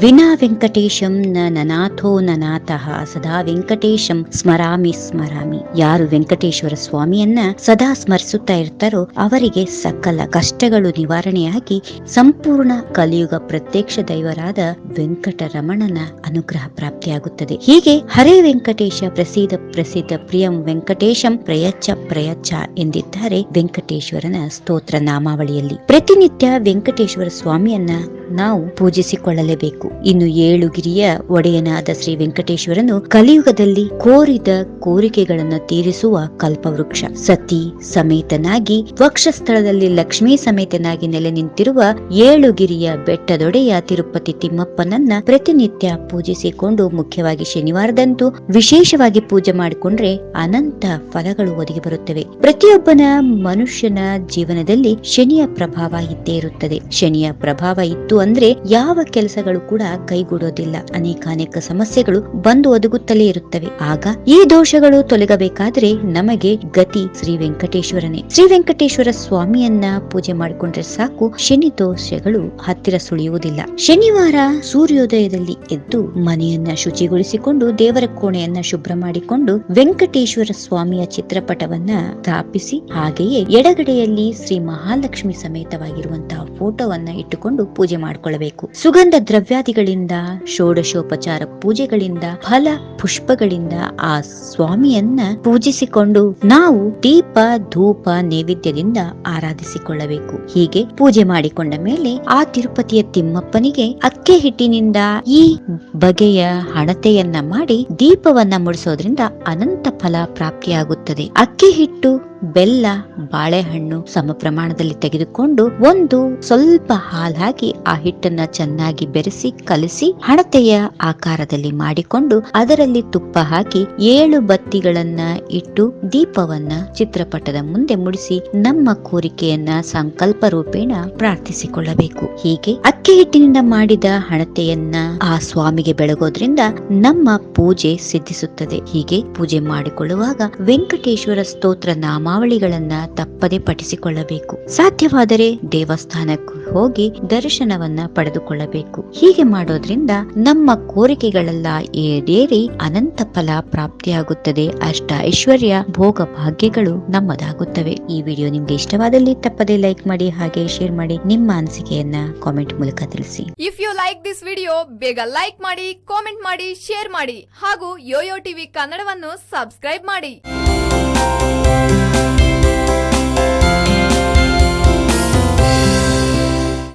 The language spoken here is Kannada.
ವಿನಾ ವೆಂಕಟೇಶಂ ನ ನನಾಥೋ ನನಾಥಃ, ಸದಾ ವೆಂಕಟೇಶಂ ಸ್ಮರಾಮಿ ಸ್ಮರಾಮಿ. ಯಾರು ವೆಂಕಟೇಶ್ವರ ಸ್ವಾಮಿಯನ್ನ ಸದಾ ಸ್ಮರಿಸುತ್ತಾ ಇರ್ತಾರೋ ಅವರಿಗೆ ಸಕಲ ಕಷ್ಟಗಳು ನಿವಾರಣೆಯಾಗಿ ಸಂಪೂರ್ಣ ಕಲಿಯುಗ ಪ್ರತ್ಯಕ್ಷ ದೈವರಾದ ವೆಂಕಟರಮಣನ ಅನುಗ್ರಹ ಪ್ರಾಪ್ತಿಯಾಗುತ್ತದೆ. ಹೀಗೆ ಹರೇ ವೆಂಕಟೇಶ ಪ್ರಸಿದ್ಧ ಪ್ರಸಿದ್ಧ ಪ್ರಿಯಂ ವೆಂಕಟೇಶಂ ಪ್ರಯಚ್ಛ ಪ್ರಯಚ್ಛ ಎಂದಿದ್ದಾರೆ ವೆಂಕಟೇಶ್ವರನ ಸ್ತೋತ್ರ ನಾಮಾವಳಿಯಲ್ಲಿ. ಪ್ರತಿನಿತ್ಯ ವೆಂಕಟೇಶ್ವರ ಸ್ವಾಮಿಯನ್ನ ನಾವು ಪೂಜಿಸಿಕೊಳ್ಳಲೇಬೇಕು. ಇನ್ನು ಏಳು ಗಿರಿಯ ಒಡೆಯನಾದ ಶ್ರೀ ವೆಂಕಟೇಶ್ವರನು ಕಲಿಯುಗದಲ್ಲಿ ಕೋರಿದ ಕೋರಿಕೆಗಳನ್ನು ತೀರಿಸುವ ಕಲ್ಪವೃಕ್ಷ. ಸತಿ ಸಮೇತನಾಗಿ ವಕ್ಷಸ್ಥಳದಲ್ಲಿ ಲಕ್ಷ್ಮೀ ಸಮೇತನಾಗಿ ನೆಲೆ ನಿಂತಿರುವ ಏಳು ಗಿರಿಯ ಬೆಟ್ಟದೊಡೆಯ ತಿರುಪತಿ ತಿಮ್ಮಪ್ಪನನ್ನ ಪ್ರತಿನಿತ್ಯ ಪೂಜಿಸಿಕೊಂಡು ಮುಖ್ಯವಾಗಿ ಶನಿವಾರದಂದು ವಿಶೇಷವಾಗಿ ಪೂಜೆ ಮಾಡಿಕೊಂಡ್ರೆ ಅನಂತ ಫಲಗಳು ಒದಗಿ ಬರುತ್ತವೆ. ಪ್ರತಿಯೊಬ್ಬನ ಮನುಷ್ಯನ ಜೀವನದಲ್ಲಿ ಶನಿಯ ಪ್ರಭಾವ ಇದ್ದೇ ಇರುತ್ತದೆ. ಶನಿಯ ಪ್ರಭಾವ ಇತ್ತು ಅಂದ್ರೆ ಯಾವ ಕೆಲಸಗಳು ಕೂಡ ಕೈಗೂಡೋದಿಲ್ಲ. ಅನೇಕಾನೇಕ ಅನೇಕ ಸಮಸ್ಯೆಗಳು ಬಂದು ಒದಗುತ್ತಲೇ ಇರುತ್ತವೆ. ಆಗ ಈ ದೋಷಗಳು ತೊಲಗಬೇಕಾದ್ರೆ ನಮಗೆ ಗತಿ ಶ್ರೀ ವೆಂಕಟೇಶ್ವರನೇ. ಶ್ರೀ ವೆಂಕಟೇಶ್ವರ ಸ್ವಾಮಿಯನ್ನ ಪೂಜೆ ಮಾಡಿಕೊಂಡ್ರೆ ಸಾಕು. ಶನಿ ದೋಷಗಳು ಹತ್ತಿರ ಸುಳಿಯುವುದಿಲ್ಲ. ಶನಿವಾರ ಸೂರ್ಯೋದಯದಲ್ಲಿ ಎದ್ದು ಮನೆಯನ್ನ ಶುಚಿಗೊಳಿಸಿಕೊಂಡು ದೇವರ ಕೋಣೆಯನ್ನ ಶುಭ್ರ ಮಾಡಿಕೊಂಡು ವೆಂಕಟೇಶ್ವರ ಸ್ವಾಮಿಯ ಚಿತ್ರಪಟವನ್ನ ಸ್ಥಾಪಿಸಿ ಹಾಗೆಯೇ ಎಡಗಡೆಯಲ್ಲಿ ಶ್ರೀ ಮಹಾಲಕ್ಷ್ಮಿ ಸಮೇತವಾಗಿರುವಂತಹ ಫೋಟೋವನ್ನ ಇಟ್ಟುಕೊಂಡು ಪೂಜೆ ಮಾಡಿಕೊಳ್ಳಬೇಕು. ಸುಗಂಧ ದ್ರವ್ಯಾದಿಗಳಿಂದ ಷೋಡಶೋಪಚಾರ ಪೂಜೆಗಳಿಂದ, ಫಲ ಪುಷ್ಪಗಳಿಂದ ಆ ಸ್ವಾಮಿಯನ್ನ ಪೂಜಿಸಿಕೊಂಡು ನಾವು ದೀಪ, ಧೂಪ, ನೈವೇದ್ಯದಿಂದ ಆರಾಧಿಸಿಕೊಳ್ಳಬೇಕು. ಹೀಗೆ ಪೂಜೆ ಮಾಡಿಕೊಂಡ ಮೇಲೆ ಆ ತಿರುಪತಿಯ ತಿಮ್ಮಪ್ಪನಿಗೆ ಅಕ್ಕಿ ಹಿಟ್ಟಿನಿಂದ ಈ ಬಗೆಯ ಹಣತೆಯನ್ನ ಮಾಡಿ ದೀಪವನ್ನ ಮುಡಿಸೋದ್ರಿಂದ ಅನಂತ ಫಲ ಪ್ರಾಪ್ತಿಯಾಗುತ್ತದೆ. ಅಕ್ಕಿ ಹಿಟ್ಟು ಬೆಲ್ಲ, ಬಾಳೆಹಣ್ಣು ಸಮ ಪ್ರಮಾಣದಲ್ಲಿ ತೆಗೆದುಕೊಂಡು ಒಂದು ಸ್ವಲ್ಪ ಹಾಲ್ ಹಾಕಿ ಆ ಹಿಟ್ಟನ್ನ ಚೆನ್ನಾಗಿ ಬೆರೆಸಿ, ಕಲಸಿ ಹಣತೆಯ ಆಕಾರದಲ್ಲಿ ಮಾಡಿಕೊಂಡು ಅದರಲ್ಲಿ ತುಪ್ಪ ಹಾಕಿ ಏಳು ಬತ್ತಿಗಳನ್ನ ಇಟ್ಟು ದೀಪವನ್ನ ಚಿತ್ರಪಟದ ಮುಂದೆ ಮುಡಿಸಿ ನಮ್ಮ ಕೋರಿಕೆಯನ್ನ ಸಂಕಲ್ಪ ರೂಪೇಣ ಪ್ರಾರ್ಥಿಸಿಕೊಳ್ಳಬೇಕು. ಹೀಗೆ ಅಕ್ಕಿ ಹಿಟ್ಟಿನಿಂದ ಮಾಡಿದ ಹಣತೆಯನ್ನ ಆ ಸ್ವಾಮಿಗೆ ಬೆಳಗೋದ್ರಿಂದ ನಮ್ಮ ಪೂಜೆ ಸಿದ್ಧಿಸುತ್ತದೆ. ಹೀಗೆ ಪೂಜೆ ಮಾಡಿಕೊಳ್ಳುವಾಗ ವೆಂಕಟೇಶ್ವರ ಸ್ತೋತ್ರ ನಾಮಾವಳಿಗಳನ್ನ ತಪ್ಪದೆ ಪಠಿಸಿಕೊಳ್ಳಬೇಕು. ಸಾಧ್ಯವಾದರೆ ದೇವಸ್ಥಾನಕ್ಕೆ ಹೋಗಿ ದರ್ಶನವನ್ನ ಪಡೆದುಕೊಳ್ಳಬೇಕು. ಹೀಗೆ ಮಾಡೋದ್ರಿಂದ ನಮ್ಮ ಕೋರಿಕೆಗಳೆಲ್ಲ ಈಡೇರಿ ಅನಂತ ಫಲ ಪ್ರಾಪ್ತಿಯಾಗುತ್ತದೆ. ಅಷ್ಟ ಐಶ್ವರ್ಯ ಭೋಗ ಭಾಗ್ಯಗಳು ನಮ್ಮದಾಗುತ್ತವೆ. ಈ ವಿಡಿಯೋ ನಿಮ್ಗೆ ಇಷ್ಟವಾದಲ್ಲಿ ತಪ್ಪದೆ ಲೈಕ್ ಮಾಡಿ, ಹಾಗೆ ಶೇರ್ ಮಾಡಿ, ನಿಮ್ಮ ಅನಿಸಿಕೆಯನ್ನ ಕಾಮೆಂಟ್ ಮೂಲಕ ತಿಳಿಸಿ. If you like this video ಬೇಗ ಲೈಕ್ ಮಾಡಿ ಕಾಮೆಂಟ್ ಮಾಡಿ ಶೇರ್ ಮಾಡಿ, ಹಾಗೂ ಯೋಯೋ ಟಿವಿ ಕನ್ನಡವನ್ನು ಸಬ್ಸ್ಕ್ರೈಬ್ ಮಾಡಿ.